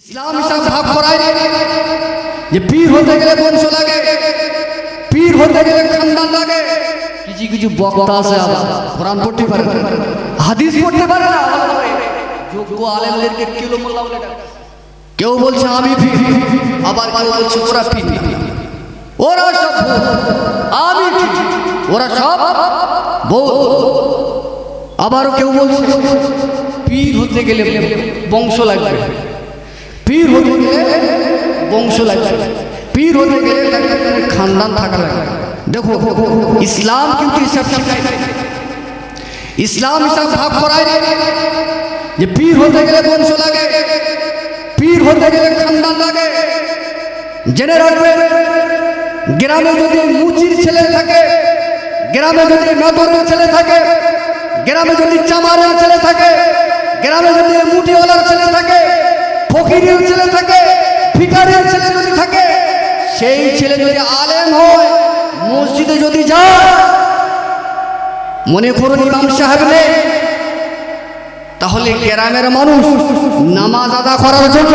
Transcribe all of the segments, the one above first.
ইসলাম ইসলাম ভাগ করায় যে পীর হতে গেলে বংশ লাগে পীর হতে গেলে খানদান লাগে। কিছু কিছু বক্তা আছে আবার কোরআন পড়তে পারে। হাদিস পড়তে পারে না যোগ্য আলেমদেরকে কিলো মোল্লা বলে ডাকে। কেউ বলছে আমি পীর। আবার কেউ বলছে ওরা পীর। ওরা সব আমি ওরা সব বউ আবারও কেউ বলছে পীর হতে গেলে বংশ লাগবে। পীর হতে গেলে বংশ লাগবে। পীর হতে গেলে খানদান থাকা লাগবে। দেখো, ইসলাম কিন্তু এসব ইসলাম এসব ভাগ করায় যে পীর হতে গেলে বংশ লাগে, পীর হতে গেলে খানদান লাগে। জেনে রাখবে, গ্রামে যদি মুচির ছেলে থাকে, গ্রামে যদি নতরের ছেলে থাকে, গ্রামে যদি চামারের ছেলে থাকে, গ্রামে যদি মুটিওয়ালার ছেলে থাকে ফকিরের ছেলে থাকে ভিকারের ছেলে যদি থাকে, সেই ছেলে যদি আলেম হয়, মসজিদে যদি যায়, মনে করুন ইমাম সাহেব নেই, তাহলে গ্রামের মানুষ নামাজ আদা করার জন্য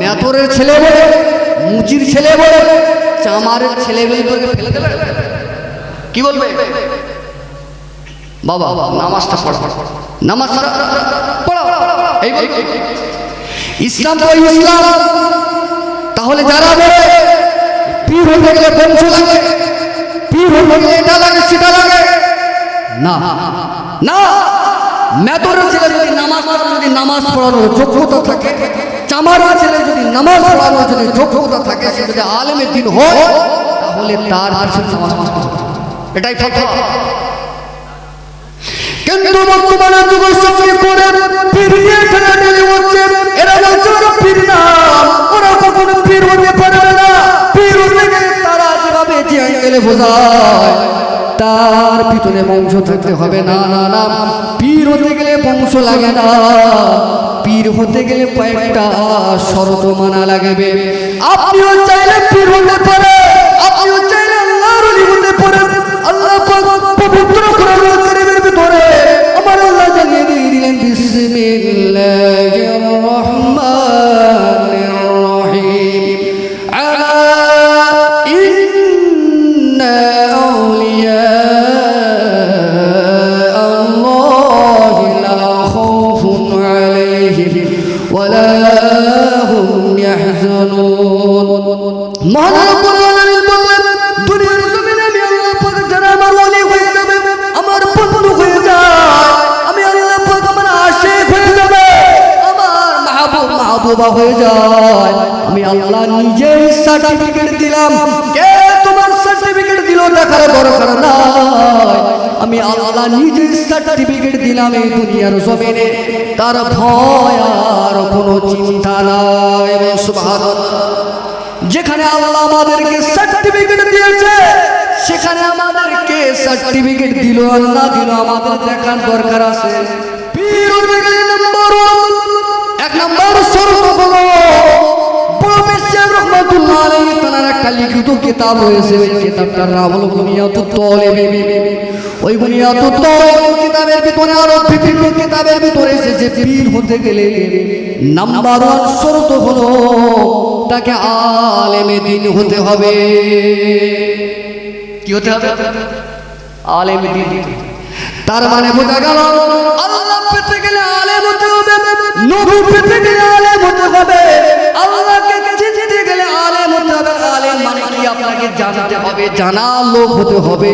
মেতরের ছেলে বলে, মুচির ছেলে বলে, চামারের ছেলে বলে ফেলে কি বলবে? বাবা, নামাজটা পড়ো। নামাজটা পড়ো। এই। ইসলাম তো ইসলাম। তাহলে যারা বলে, পীর হতে গেলে বংশ লাগে, পীর হতে গেলে এটা লাগে, সেটা লাগে। না। না। মেতরের ছেলে যদি নামাজ যদি নামাজ পড়ানোর যোগ্যতা থাকে চামারের ছেলে যদি নামাজ পড়ানোর যদি যোগ্যতা থাকে, সে যদি আলেমের দিন হয়, তাহলে তার নামাজ এটাই কথা কিন্তু বর্তমানে যুগের সঙ্গে করে ঠেলাঠেলি হচ্ছে পীর না। ওরা কখনো পীর হতে পারবে না। পীর হতে গেলে তারা যেভাবে যে অ্যাঙ্গেলে বোঝায়, তার পিছনে বংশ থাকতে হবে না না না। পীর হতে গেলে বংশ লাগে না। পীর হতে গেলে কয়েকটা শরত মানা লাগবে। আপনিও চাইলে পীর হতে পারে আপনিও চাইলে আল্লাহর হতে পারে আল্লাহ পবিত্র কোরআনুল সার্টিফিকেট দিলাম এই দুনিয়ার জমিনে। তার ভয় আর কোনো চিন্তা নাই। এবং যেখানে আল্লাহ আমাদেরকে সার্টিফিকেট দিয়েছে, সেখানে আমাদেরকে সার্টিফিকেট দিল না দিল, আমাদের দেখার দরকার আছে। এক নম্বর তার একটা লিখিত কিতাব রয়েছে, ওই কিতাবটার নাম হলো ওই কিতাবের ভিতরে আরও বিভিন্ন কিতাবের ভিতরে এসেছে, পীর হতে গেলে নাম্বার ওয়ান শর্ত হলো তাকে আলেমে দিন হতে হবে। কি হতে হবে? আলেমে দিন। তার মানে বোঝা গেল, আল্লাহ পেতে গেলে আলেম হতে হবে, নবী পেতে গেলে আলেম হতে হবে, আল্লাহকে চিনতে গেলে আলেম হতে হবে। মানে কি আপনাকে জানতে হবে? জানা লোক হতে হবে।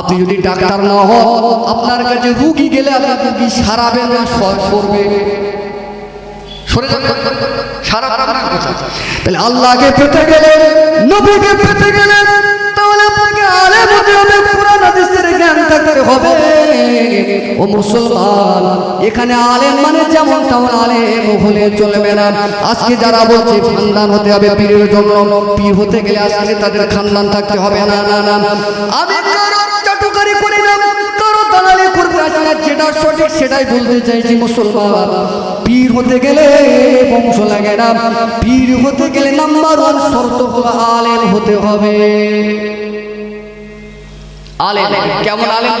আপনি যদি ডাক্তার না হন, আপনার কাছে রুগী গেলে আপনার রুগী সারাবে না সরবে? সরে যাবে সারা তাহলে আল্লাহকে পেতে গেলে, নবীকে পেতে গেলে, তাহলে আপনাকে আলেম হতে হবে, কোরআন হবে। ও মুসলমান এখানে আলেম মানে যেমন তেমন আলেম হলে চলবে না। আজকে যারা বলছে খানদান হতে হবে পীরের জন্য পীর হতে গেলে আজকে তাদের খানদান থাকতে হবে না না না। আমি কারও না কারও দালালি করতে আসি না যেটা সঠিক সেটাই বলতে চাইছি মুসলমান। পীর হতে গেলে বংশ লাগে না পীর হতে গেলে নাম্বার ওয়ান শর্ত হলো আলেম হতে হবে। আলেম কেমন আলেম।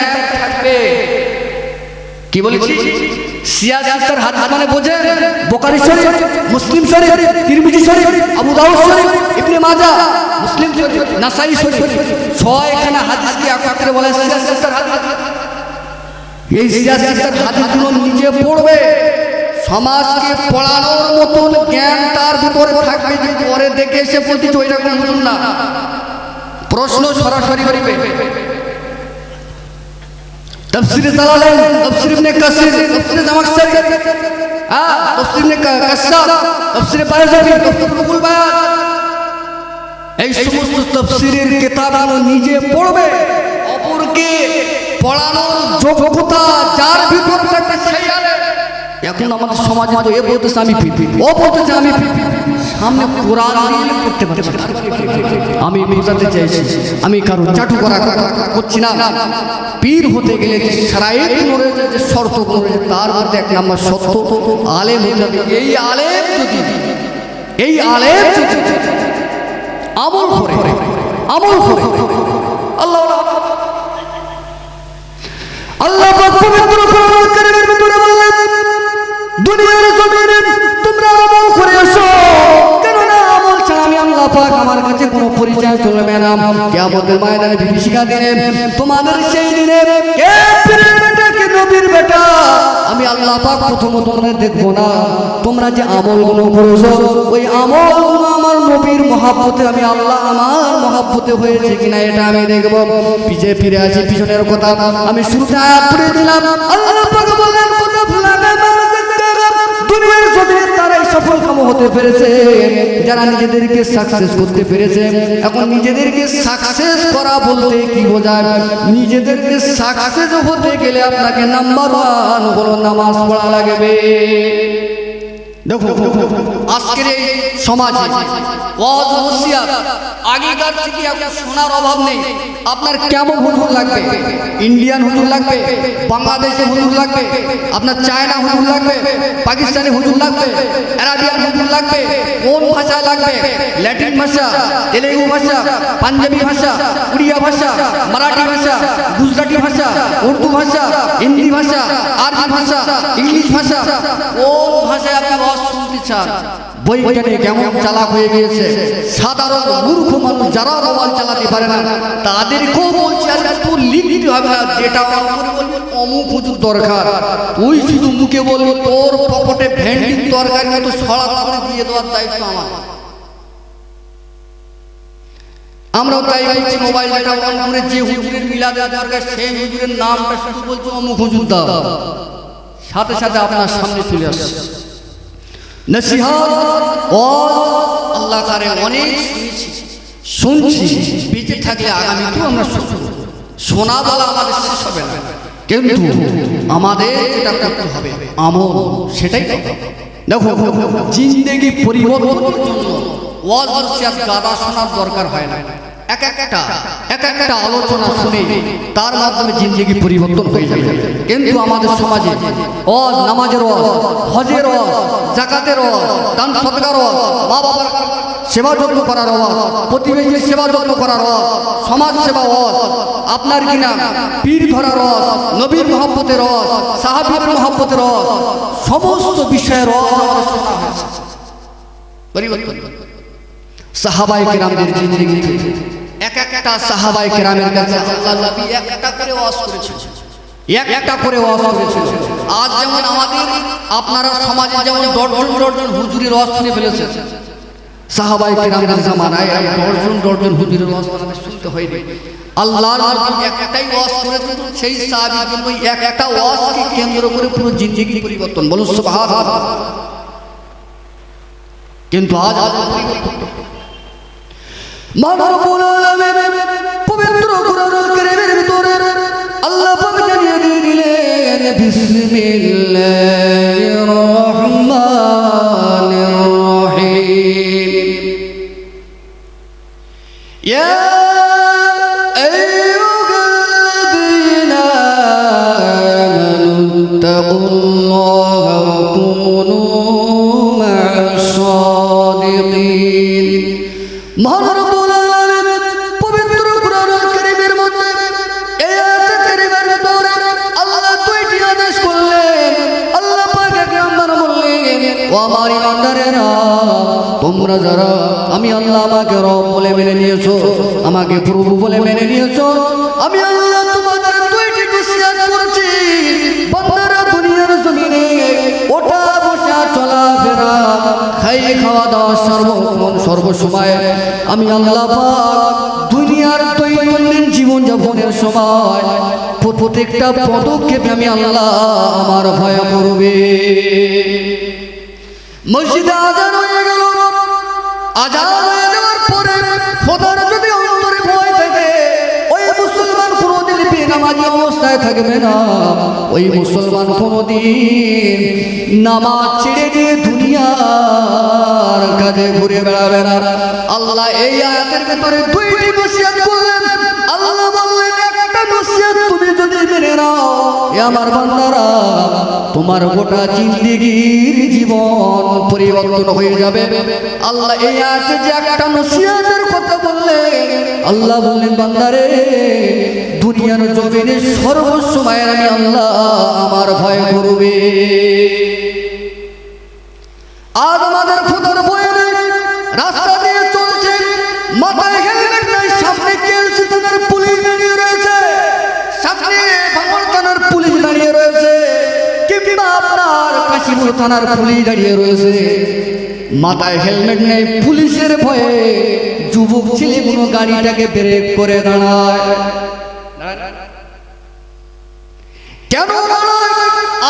কি বলেছি? সিয়াসি তার হাদিস মানে বোঝেন বোকারি শরীফ মুসলিম শরীফ তিরমিজি শরীফ আবু দাউদ শরীফ ইবনে মাজাহ মুসলিম শরীফ নাসাই শরীফ ছয় এখানে হাদিস কি এক এক করে বলে সিয়াসি তার হাদিস এই সিয়াসিস্টের হাদিসগুলো নিজে পড়বে। সমাজকে পড়ানোর মতন জ্ঞান তার ভিতরে থাকবে যে পরে দেখে এসে বলতে ওই রকম বুঝুন না। প্রশ্ন সরাসরি করিবে। তফসির তালালাইন তফসির ইবনে কাসির তফসির জামাখশারি হ্যাঁ তফসির ইবনে কা- কাশশাফ তফসির বায়জাবি তফসির রুহুল বায়াত এই সমস্ত তফসিরের কিতাবগুলো নিজে পড়বে অপরকে পড়ানোর যোগ্যতা যার ভিতর থাকবে সেই। এখন আমাদের সমাজে তো এ বলতেছে আমি পীর, ও বলতেছে আমি। সামনে কোরআন দিয়ে করতে পারছি আমি বোঝাতে চাইছি। আমি কারও চাটু করা করছি না। পীর হতে গেলে যে সারায়েত নড়ে যে শর্ত করে তার মধ্যে এক নাম্বার সত্য আলেম হতে এই আলেম যদি এই আলেম যদি আমল করে আমল করে। আল্লাহ আল্লাহ পবিত্র কোরআন দুনিয়ার জমিনে তোমরা আমল করে এসো। কেননা আমল ছাড়া আমি আল্লাহ পাক আমার কাছে কোনো পরিচয় চলবে না। কিয়ামতের ময়দানে দিনে, তোমাদের সেই দিনে কে কে নবীর বেটা, আমি আল্লাহ পাক প্রথমত তোমাদের দেখব না। তোমরা যে আমলগুলো করেছ, ওই আমলগুলো আমার নবীর মহাব্বতে আমি আল্লাহ আমার মহাব্বতে হয়েছে কিনা এটা আমি দেখব। পিছে ফিরে আসি, পিছনের কথা আমি শুরুতে আয়াত পড়ে দিলাম। আল্লাহ হতে পেরেছে, যারা নিজেদেরকে সাকসেস করতে পেরেছে। এখন নিজেদেরকে সাকসেস করা বলতে কি বোঝায়? নিজেদেরকে সাকসেস হতে গেলে আপনাকে নাম্বার ওয়ান হলো নামাজ পড়া লাগবে। দেখো আজকের এই সমাজে আগেকার থেকে এখন শোনার অভাব নেই। আপনার কেমন হুজুর লাগবে? ইন্ডিয়ান হুজুর লাগবে? বাংলাদেশে হুজুর লাগবে? আপনার চায়না হুজুর লাগবে? পাকিস্তানি হুজুর লাগবে? আরাবিয়ান হুজুর লাগবে? কোন ভাষায় লাগবে? ল্যাটিন ভাষা, তেলেগু ভাষা, পাঞ্জাবি ভাষা, উড়িয়া ভাষা, মারাঠি ভাষা, গুজরাটি ভাষা, উর্দু ভাষা, হিন্দি ভাষা, আরবি ভাষা, ইংলিশ ভাষা, কোন ভাষায় আপনি ওয়াজ শুনতে চান। বৈজ্ঞানিক কেমন চালাক হয়ে গিয়েছে। সাধারণ মূর্খ মানুষ যারা মোবাইল চালাতে পারে না তাদেরকেও বলছি আর একটু লিখতে হবে না যেটা অমুক হুজুর দরকার। তুই শুধু মুখে বলবি তোর পকেটে ভেন্ডির তরকারি মতো সড়া করে দিয়ে দেওয়ার দায়িত্ব আমার। আমরাও তাই বলছি মোবাইল অন করে যে হুজুরের মিলাদের দরকার সেই হুজুরের নামটা শুধু বলছি অমুক হুজুর দাও। সাথে সাথে আপনার সামনে চলে আসছে। নসিহত ও আল্লাহ তারে অনেক শুনছি। শুনছি। বেঁচে থাকলে আগামীতেও আমরা শোনা বলা আমাদের শেষ হবে না। কিন্তু আমাদের যেটা করতে হবে আমল সেটাই। দেখো জিন্দেগি পরিবর্তনের জন্য ওয়াজ গাদা শোনার দরকার হয় না। এক একটা এক একটা আলোচনা শুনে তার মাধ্যমে জিন্দেগি পরিবর্তন হয়ে যাবে। কিন্তু আমাদের সমাজে ওয়াজ, নামাজের ওয়াজ, হজের ওয়াজ, জাকাতের ওয়াজ, দান সদকার ওয়াজ, মা বাবার সেবা যত্ন করার ওয়াজ, প্রতিবেশীর সেবা যত্ন করার ওয়াজ, সমাজ সেবা ওয়াজ, আপনার কিনা পীর ধরার ওয়াজ, নবীর মহব্বতের ওয়াজ, সাহাবীর মহব্বতের ওয়াজ, সমস্ত বিষয়ের পরিবর্তন। সাহাবাই কেরামদের জিন্দগি এক একটা সাহাবাই কেরামের কাছে আল্লাহ নবী এক একটা করে ওয়াজ করেছিল এক একটা করে ওয়াজ করেছিল আজ যেমন আমাদের আপনারা সমাজে যেমন ডজন ডজন হুজুরের ওয়াজ শুনে ফেলেছে সাহাবাই কেরামদের জামানায় ডজন ডজন হুজুরের ওয়াজ শুনতে হয়নি। আল্লাহ নবী একটাই ওয়াজ করেছিল সেই সাহাবীর জন্য এক একটা ওয়াজকে কেন্দ্র করে পুরো জিন্দগি পরিবর্তন। বলুন, সুবহানাল্লাহ। কিন্তু আজ আজ পরিবর্তন চলাফেরা, খাই খাওয়া দাওয়া সর্বক্ষণ সর্বসময়। আমি আল্লাহ দুনিয়ার দৈনন্দিন জীবন যাপনের সময় প্রত্যেকটা পদক্ষেপে আমি আল্লাহ আমার ভয় করবে। মসজিদে আজান হয়ে গেল। আজান হয়ে যাওয়ার পরে বেনামাজি অবস্থায় থাকবে না। ওই মুসলমান কোনোদিন নামাজ ছেড়ে দিয়ে দুনিয়ার কাজে ঘুরে বেড়াবে না। আল্লাহ এই আয়াতের ভেতরে দুইটি নসিহত করলেন আল্লাহ বললেন, একটা নসিহত তুমি যদি মেনে নাও আমার বান্দারা, তোমার গোটা জিন্দিগির জীবন পরিবর্তন হয়ে যাবে। আল্লাহ এই আয়াতে যে একটা নসিহতের কথা বললেন, আল্লাহ বললেন, বান্দারে দুনিয়ার জমিনে সর্বসময় আমি আল্লাহ আমার ভয় করবে। আর আমাদের খোদার নেই রাস্তা দিয়ে চলছে, মাথায় হেলমেট নেই, সামনে কেলসি থানার পুলিশ দাঁড়িয়ে রয়েছে? সামনে ভাঙড় থানার পুলিশ দাঁড়িয়ে রয়েছে, কিংবা আপনার কাশিপুর থানার পুলিশ দাঁড়িয়ে রয়েছে। মাথায় হেলমেট নেই, পুলিশের ভয়ে যুবক ছেলেগুলো গাড়িটাকে ব্রেক করে দাঁড়ায়। কেন?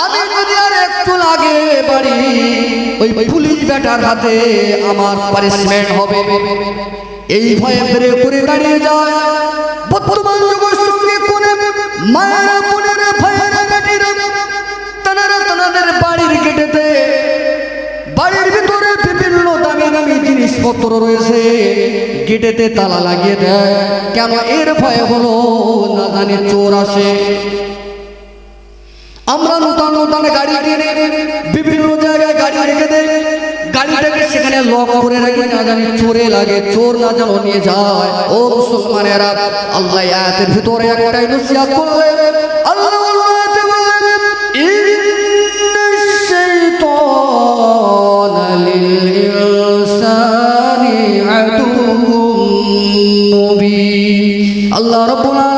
আমি যদি আর একটু লাগে বাড়ি, ওই পুলিশ বেটার হাতে আমার পারিশমেন্ট হবে। এই ভয়ে ব্রেক করে দাঁড়িয়ে যায়। বর্তমান কোনে বাড়ির বিভিন্ন দামি দামি জিনিসপত্র রয়েছে। গেটেতে তালা লাগিয়ে দেয়। কেন এর ভয় হলো না জানি চোর আসে। আমরা নতুন নূতন গাড়ি কিনে বিভিন্ন জায়গায় গাড়ি রেখে দেয় গাড়িটাকে সেখানে লক করে রাখি, না জানি চোরে লাগে, চোর না যেন নিয়ে যায়। ও মুসলমানেরা, আল্লাহ আয়াতের ভিতরে একটাই নসিহত করলেন আল্লাহ আয়াতে বললেন রাব্বুল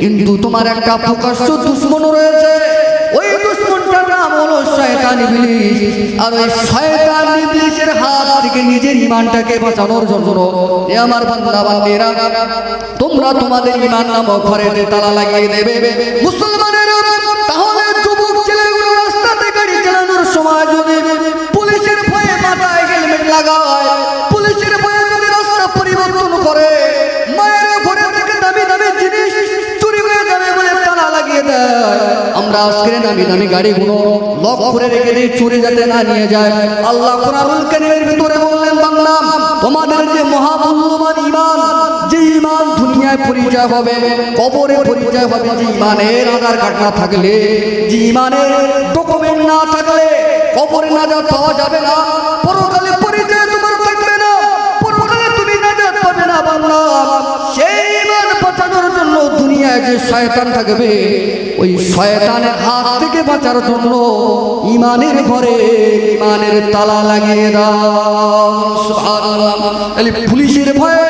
কিন্তু তোমার একটা প্রকাশ্য দুশ্মন রয়েছে। ওই দুশ্মনটার নাম হলো শয়তান ইবলিস আর ওই শয়তান ইবলিসের হাত থেকে নিজের ইমানটাকে বাঁচানোর জন্য এ আমার বান্দা বান্দীরা তোমরা তোমাদের ইমান নামক ঘরেতে তালা লাগিয়ে দেবে। মুসলমানের আমরা আজকের দামি দামি গাড়িগুলো লক করে রেখে দিই, চুরি যাতে না নিয়ে যায়। আল্লাহ কোরআনুল কারীমের ভিতরে বললেন বাংলা তোমাদের যে মহামূল্যবান ইমান যে ইমান দুনিয়ায় পরিচয় হবে, কবরে পরিচয় হবে, যে ইমানের আধার কার্ড না থাকলে, যে ইমানের ডকুমেন্ট না থাকলে কবরে নাজাত পাওয়া যাবে না। পরকালে পরিচয় তোমার থাকবে না, পরকালে তুমি নাজাত পাবে না বাংলা দুনিয়ায় যে শয়তান থাকবে, ওই শয়তানের হাত থেকে বাঁচার জন্য ইমানের ঘরে ইমানের তালা লাগিয়ে দাও। পুলিশের ভয়ে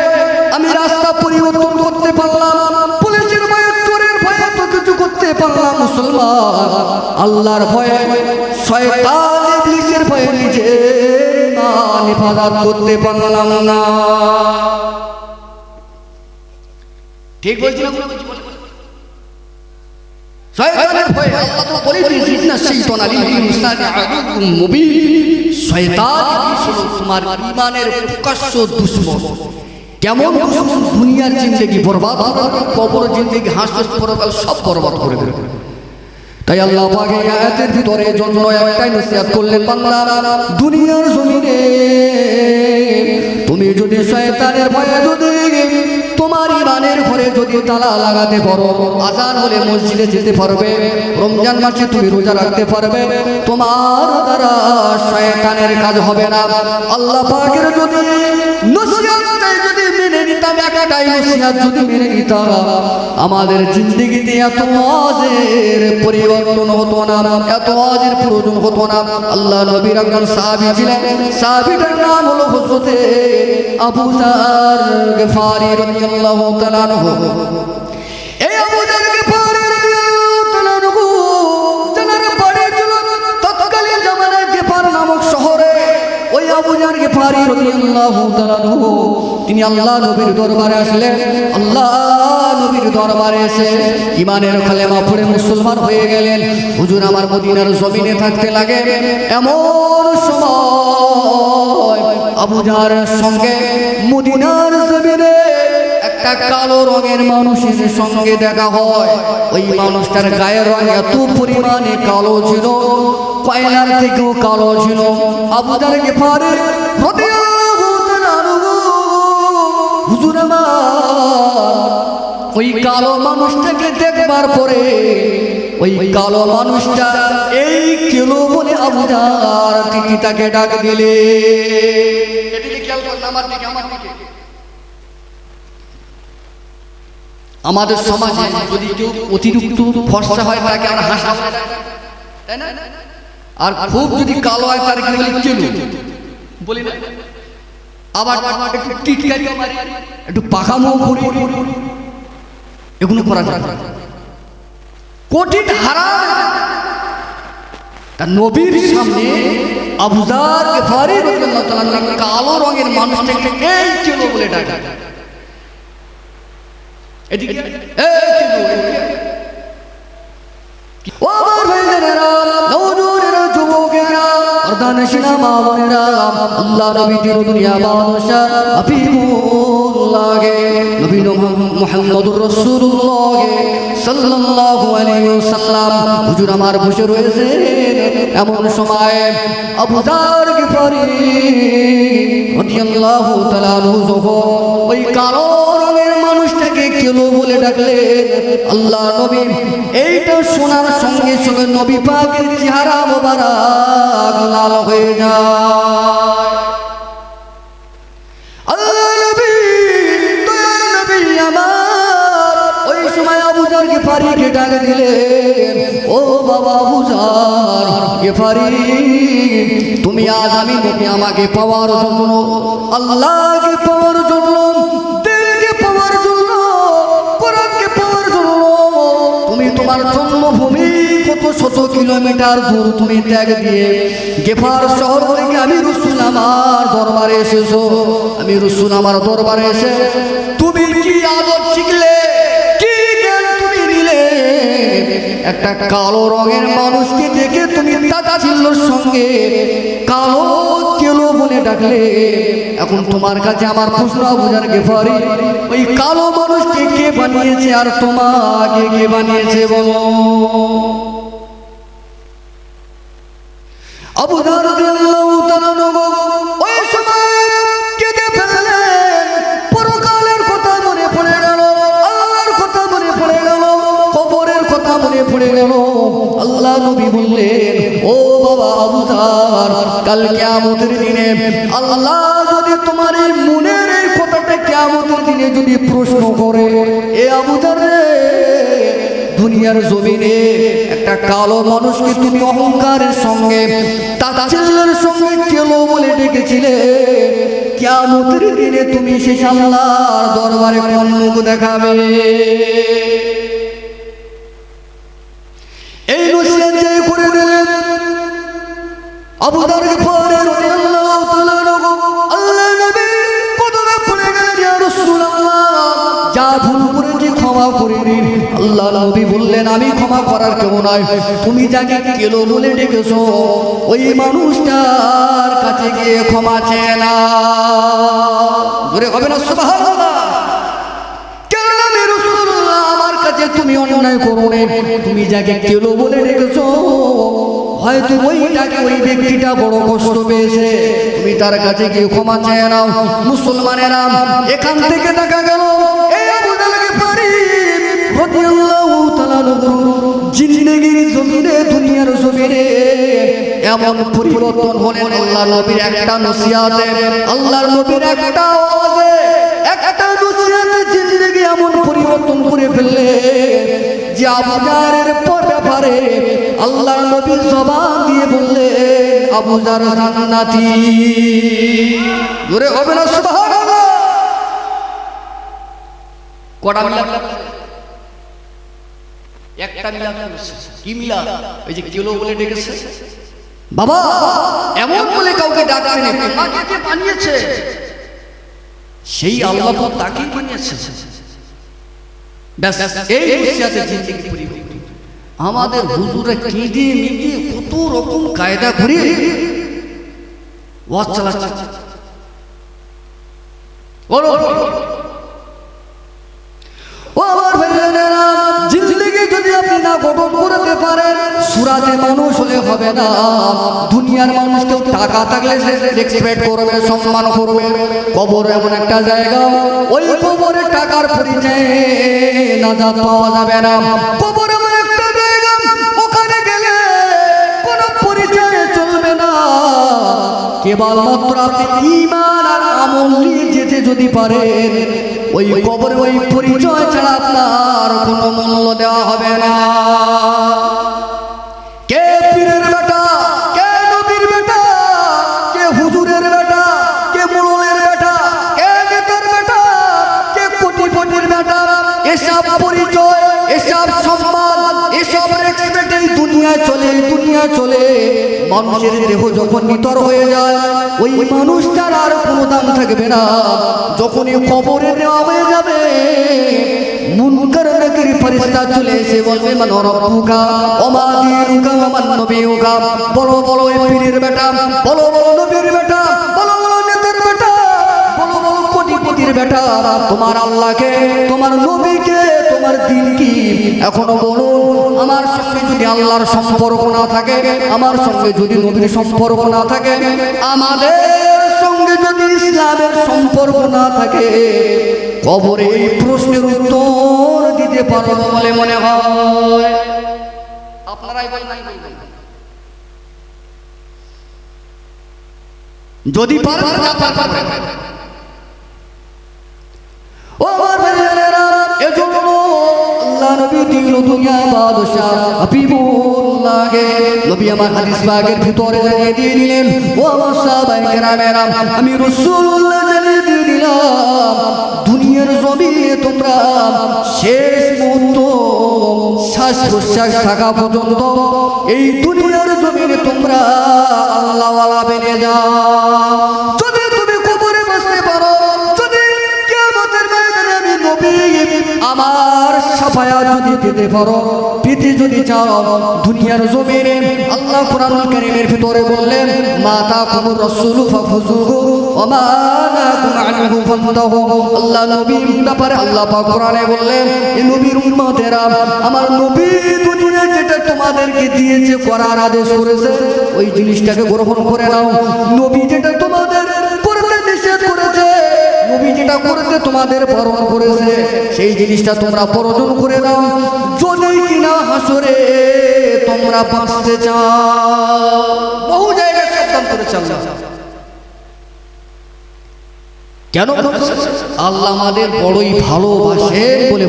আমি রাস্তা পরিবর্তন করতে পারলাম, পুলিশের ভয়ে না। ঠিক বলছি শয়তানের ভয়ে আল্লাহ তো বলে দিয়েছে মুবিন। শয়তান হলো তোমার ঈমানের প্রকাশ্য দুশমন। কেমন দুশমন দুনিয়ার জিন্দেগি বরবাদ দেবে, কবর জিন্দেগি হাসপাতাল পরকাল সব বরবাদ করে দেবে তাই আল্লাহ পাকে আয়াতের ভিতরে জন্য একটাই নসিহত করলেন বাংলা দুনিয়ার জমিনে তুমি যদি শয়তানের ভয়ে যদি ঘরে যদি তালা লাগাতে পারো, আজান হলে মসজিদে যেতে পারবে, রমজান মাসে তুমি রোজা রাখতে পারবে। তোমার দ্বারা শয়তানের কাজ হবে না। আল্লাহ পাকের যদি আমাদের জিন্দগিতে এত ওয়াজের পরিবর্তন হতো না, এত ওয়াজের প্রয়োজন হতো না। আল্লাহ নবীর একজন সাহাবী ছিলেন। সাহাবীটার নাম হলো হযরতে আবু যার গফারি রাদিয়াল্লাহু তাআলা তিনি আল্লাহ নবীর দরবারে আসলেন। আল্লাহ নবীর দরবারে এসে ইমানের কালেমা পড়ে মুসলমান হয়ে গেলেন। হুজুর, আমার মদিনার জমিনে থাকতে লাগে। এমন সময় আবু জাহারের সঙ্গে মদিনার জমিনে একটা কালো রঙের মানুষের সঙ্গে দেখা হয়। ওই মানুষটার গায়ের রং এত পরিমাণে কালো ছিল, কয়লার থেকেও কালো ছিল। আনহু হুজুর ওই কালো মানুষটাকে দেখবার পরে ওই কালো মানুষটা এই কেলো বলে আবুদার তিনি তাকে ডাক দিলে। আমাদের সমাজে যদি কেউ অতিরিক্ত ফর্সা হয় তাকে আমরা হাসা তাই না? আর খুব যদি কালো হয় তার বলি বলি না। আবার একটু টিটকারি একটু পাকামো এগুলো করা যায়। হারাম তার নবীর সামনে আবুজার গেফারি কালো রঙের মানুষটাকে এই ছিল বলে ডাকা। এদিকে ও আমার ভাইয়েরা নওজোরেরা যুবকেরা অর্ধানশীলা মা বোনেরা আল্লাহ নবী দুনিয়া বাদশা হাবিবুল্লাহকে নবী মুহাম্মদুর রাসূলুল্লাহ সাল্লাল্লাহু আলাইহি ওয়াসাল্লাম হুজুর আমার বসে রয়েছে এমন সময় আবু যার গিফারি রাদিয়াল্লাহু তাআলা আনহু যখন ওই কালো রঙের মানুষটাকে কেলো বলে ডাকলেন আল্লাহ নবী, এইটা শোনার সঙ্গে সঙ্গে নবী পাকের চেহারা মোবারক লাল হয়ে যায়। ও বাবা তুমি আজ আমি নবী, আমাকে পাওয়ার জন্য, আল্লাহকে পাওয়ার জন্য তোমার জন্মভূমি কত শত কিলোমিটার দূর তুমি ত্যাগ দিয়ে গেফার শহর থেকে আমি রসুল আমার দরবারে এসেছ। আমি রসুল আমার দরবারে এসে তুমি কি আদর শিখলে? কি তুমি নিলে? একটা কালো রঙের মানুষকে দেখে তুমি ছিল্লর সঙ্গে। কালো কেলো বলে ডাকলে, এখন তোমার কাছে আমার প্রশ্ন বোঝার গেফারি ওই কালো মানুষকে কে বানিয়েছে আর তোমাকে কে বানিয়েছে বলো? কথা পড়ে গেল গেল গেল। আল্লাহ নবী বললেন, ও বাবা আবু কাল কিয়ামতের দিনে আল্লাহ যদি তোমার এই মনের এই কথাটা কিয়ামতের দিনে যদি প্রশ্ন করে, এ আবু দুনিয়ার জমিনে একটা কালো মানুষকে তুমি অহংকারের সঙ্গে, তাচ্ছিল্যের সঙ্গে কেলো বলে ডেকেছিলে? কিয়ামতের দিনে তুমি শেষ আল্লাহর দরবারে মুখ দেখাবে? আবু দার গফার রাদিয়াল্লাহু তাআলা আল্লাহ নবী কদমে পড়ে গেলেন ইয়া রাসূলুল্লাহ। যা ভুল করেছি ক্ষমা করে দিন। আল্লাহ নবী বললেন আমি ক্ষমা করার কেউ নয় তুমি যাকে কেলো বলে ডেকেছো ওই মানুষটার কাছে গিয়ে ক্ষমা চেয়ে না হবে সুবহানাল্লাহ। আমার কাছে তুমি অন্যায় করো তুমি যাকে কেলো বলে রেখেছো হয়তো ওইটাকে ওই ব্যক্তিটা বড় কষ্ট পেয়েছে। তুমি তার কাছে গিয়ে ক্ষমা চেয়ে নাও। মুসলমানেরা এখান থেকে দেখা গেল জিন্দেগির জমিনে, দুনিয়ার জমিনে এমন পরিবর্তন হলেন আল্লাহ নবীর একটা নসিহাতে। আল্লাহর নবীর একটা আওয়াজে, একটা নসিহাতে জিন্দেগি এমন পরিবর্তন করে ফেললে যে পর ব্যাপারে আল্লাহর নবী জবান দিয়ে বললে আবু জার জান্নাতি। জোরে হবে না, সুবহানাল্লাহ। কটা মিলা একটা মিলা কি মিলা ওই যে কিলো বলে ডেকেছে। বাবা, এমন বলে কাউকে ডাকবে না। কে বানিয়েছে? সেই আল্লাহ তো তাকেই বানিয়েছে। ব্যাস, এই জিন্দেগি আমাদের হুজুরে কেঁদে মেঁদে কত রকম কায়দা করে ওয়াজ চালাচ্ছে। ও আমার ভাইয়েরা জিন্দগি যদি আপনি না গঠন করতে পারেন সুরাজে মানুষ হলে হবে না। দুনিয়ার মানুষ কেউ টাকা থাকলে রেসপেক্ট করবে সম্মান করবে। কবর এমন একটা জায়গা ওই কবরে টাকার পরিচয়ে পাওয়া যাবে না। কবর কেবলমাত্র ইমান আর আমল নিয়ে যেতে যদি পারেন, ওই কবরে ওই পরিচয় ছাড়া আপনার কোনো মূল্য দেওয়া হবে না। কে বেটা কে বেটা, কে হুজুরের বেটা, কে বেটা কে বেটা কে বেটা, এসব পরিচয়, এসব এসব দুনিয়ায় চলে এই দুনিয়ায় চলে, মানুষের দেহ যখন নিতর হয়ে যায়, ওই মানুষটার আর কোনো দাম থাকবে না। যখনই কবরে নেওয়া হয়ে যাবে বলো বলো বলো বলো, নবীর বেটা, বলো বলো বেটা, বলো বলো বেটা। তোমার আল্লাহকে, তোমার নবীকে তোমার দিন কি? এখনও বলো, আমার সঙ্গে যদি আল্লাহর সম্পর্ক না থাকে, আমার সঙ্গে যদি নবীর সম্পর্ক না থাকে, আমাদের সঙ্গে যদি ইসলামের সম্পর্ক না থাকে, কবরে এই প্রশ্নের উত্তর দিতে পারো বলে মনে হয়। আপনারাই যদি পারেন ও আমার এজন্য আল্লাহ নবী দিল দুনিয়া বাদশাহ। জানিয়ে দিলেন আমি রাসূলুল্লাহ জানিয়ে দিয়ে দিলাম, দুনিয়ার জমিনে তোমরা শেষ মুহূর্ত শ্বাস প্রশ্বাস থাকা পর্যন্ত এই দুনিয়ার জমিনে তোমরা আল্লাহওয়ালা বেনে যাও। আমার সাফায়া যদি পেতে পারো পেতে যদি চাও, দুনিয়ার জমিনে আল্লাহ কোরআনুল কারীমের ভিতরে বললেন, মাতা কুমুর রাসূলু ফাখুযুহু ওয়া মা নাকুম আনহু ফান্তাহু। আল্লাহ নবীর ব্যাপারে আল্লাহ পাক কোরআনে বললেন এই নবীর উম্মতেরা, আমার নবী দুনিয়া যেটা তোমাদেরকে দিয়েছে, করার আদেশ করেছে, ওই জিনিসটাকে গ্রহণ করে নাও। নবী যেটা নবী যেটা করতে তোমাদের বরণ করেছে, সেই জিনিসটা তোমরা বর্জন করে দাও যদি কিনা হাসরে তোমরা বাঁচতে চাও। বহু জায়গায় সাবধান করেছে কেন? আল্লাহ আমাদের বড়ই ভালোবাসেন বলে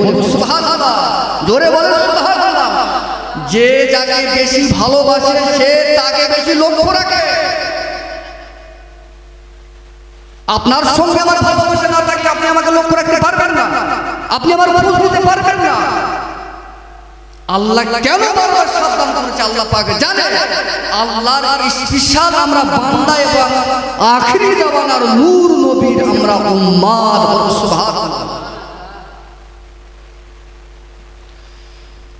জোরে বলেন যে যাকে বেশি ভালোবাসে, সে তাকে বেশি লক্ষ্য রাখে। আপনার সঙ্গে আমার ভালোবাসা না থাকলে আপনি আমাকে লক্ষ্য রাখতে পারবেন না। আপনি আমার খোঁজ নিতে পারবেন না। আল্লাহ কেন বারবার সাবধান করেছে? আল্লাহ পাক জানে আল্লাহর স্পেশাল আমরা বান্দা এবং আখিরি জামানার নূর নবীর আমরা উম্মাদ সুবহানাল্লাহ।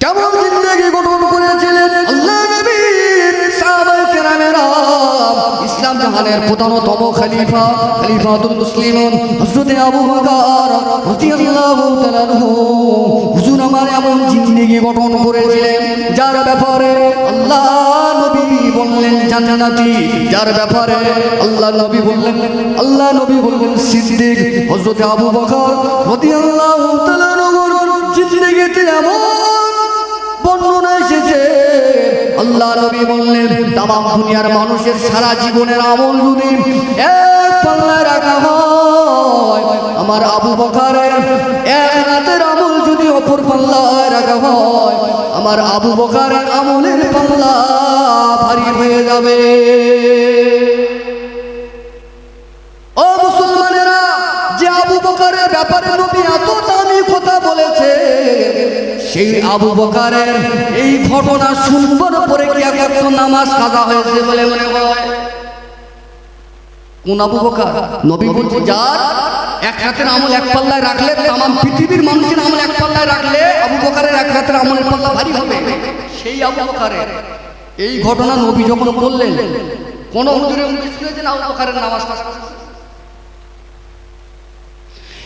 কেমন জিন্দগি গঠন করেছিলেন আল্লাহ নবীর সাহাবায়ে কেরামেরা? ইসলাম প্রধানতম খলিফা, খলিফাতুল মুসলিমুন, হযরত আবু বকর রাদিয়াল্লাহু তাআলা হুজুর আমার এমন জিন্দেগি গঠন করেছিলেন, যার ব্যাপারে আল্লাহ নবী বললেন, জান্নাতি। যার ব্যাপারে আল্লাহ নবী বললেন, আল্লাহ নবী বললেন, সিদ্দিক হযরত আবু বকর রাদিয়াল্লাহু তাআলা জিন্দেগিতে এমন বর্ণনা এসেছে আল্লাহ নবী বললেন, তামাম দুনিয়ার মানুষের সারা জীবনের আমল যদি আমার আবু বকারের এক রাতের আমল যদি অপর পাল্লায় রাখা হয়, আমার আবু বকারের আমলের পাল্লা ভারী হয়ে যাবে। ব্যাপারে নবী এত দামি কথা বলেছে সেই আবু বকারের এই ঘটনা শুনবার পরে কি একটু নামাজ কাজা হয়েছে বলে মনে হয়? কোন আবু বকার? নবী বলছে, যার এক রাতের আমল এক পাল্লায় রাখলে, তামাম পৃথিবীর মানুষের আমল এক পাল্লায় রাখলে, আবু বকারের এক রাতের আমলের পাল্লা ভারী হবে। সেই আবু বকারের এই ঘটনা নবী যখন বললেন, কোন হুজুরে শুনেছেন আবু বকারের নামাজ কাজা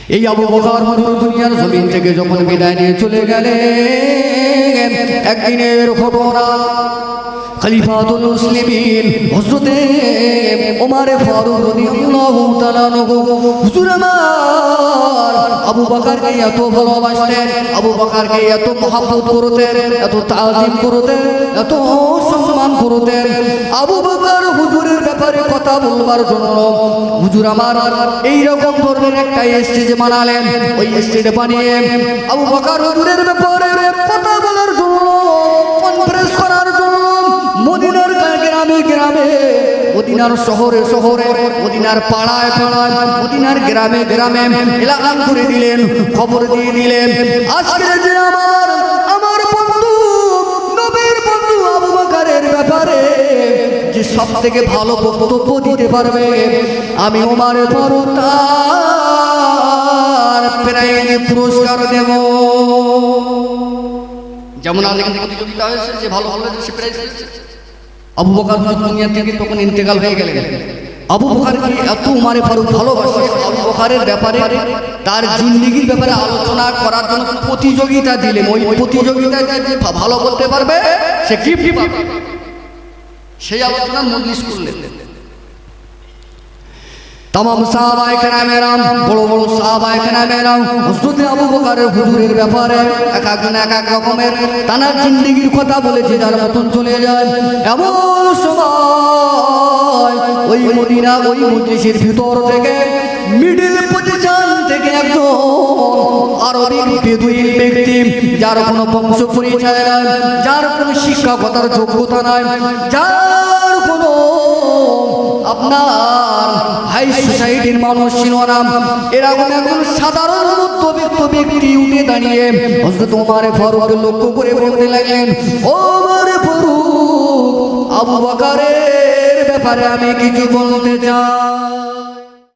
এই আবু বকর দুনিয়ার জমিন থেকে যখন বিদায় নিয়ে চলে গেলে একদিনের ঘটনা খলিফাতুল মুসলিমিন, হযরতে ওমর ফারুক রাদিয়াল্লাহু তাআলা আনহু। হুজুর আমার, আবু বকরকে এত ভালোবাসতেন, আবু বকরকে এত মহব্বত করতেন, এত তাজিম করতেন, এত সম্মান করতেন। আবু বকর হুজুরের ব্যাপারে কথা বলবার জন্য হুজুর আমার এই রকম ধরনের একটা স্টেজ বানালেন। ওই স্টেজ বানিয়ে আবু বকর হুজুরের ব্যাপারে কথা বলার জন্য কনফারেন্স করার জন্য মদিনার শহরে শহরে, মদিনার পাড়ায় পাড়ায়, মদিনার গ্রামে গ্রামে এলাকান করে দিলেন, খবর দিয়ে দিলেন। আজকে যে আমার আমার বন্ধু, নবীর বন্ধু আবু বকরের ব্যাপারে যে সব থেকে ভালো বক্তব্য দিতে পারবে, আমি ওমারে ফারুক তার প্রাইজ পুরস্কার দেব। যেমন আজ এখানে প্রতিযোগিতা হয়েছে, যে ভালো ভালো সে প্রাইজ আবু বকর দুনিয়া থেকে তখন ইন্তেকাল হয়ে গেলেন। আবু বকরকে এত উমারে ফারুক ভালোবাসে। আবু বকরের ব্যাপারে, তার জিন্দিগির ব্যাপারে আলোচনা করার জন্য প্রতিযোগিতা দিলেন। ওই প্রতিযোগিতায় ভালো বলতে পারবে, সে কি সেই আলোচনা মজলিস করলেন। তামাম সাহাবায়ে কেরামেরাম, বড় বড় সাহাবায়ে কেরামেরাম, হযরত আবু বকরের হুজুরের ব্যাপারে এক একজন এক এক রকমের তানার জিন্দেগির কথা বলেছে, যার মতন চলে যায়। এমন সময় ওই মদিনা, ওই মজলিসের ভিতর থেকে মিডল পজিশন থেকে একজন আরবিক বেদুইন ব্যক্তি, যার কোনো বংশ পরিচয় নাই, যার কোনো শিক্ষকতার যোগ্যতা নাই, যার আপনার হাই সোসাইটির মানুষ ছিল না এরকম একজন সাধারণ মধ্যবিত্ত ব্যক্তি উঠে দাঁড়িয়ে, হযরত ওমর ফারুক লক্ষ্য করে বলতে লাগলেন, ওমর ফারুক, আবু বকরের ব্যাপারে আমি কিছু বলতে চাই।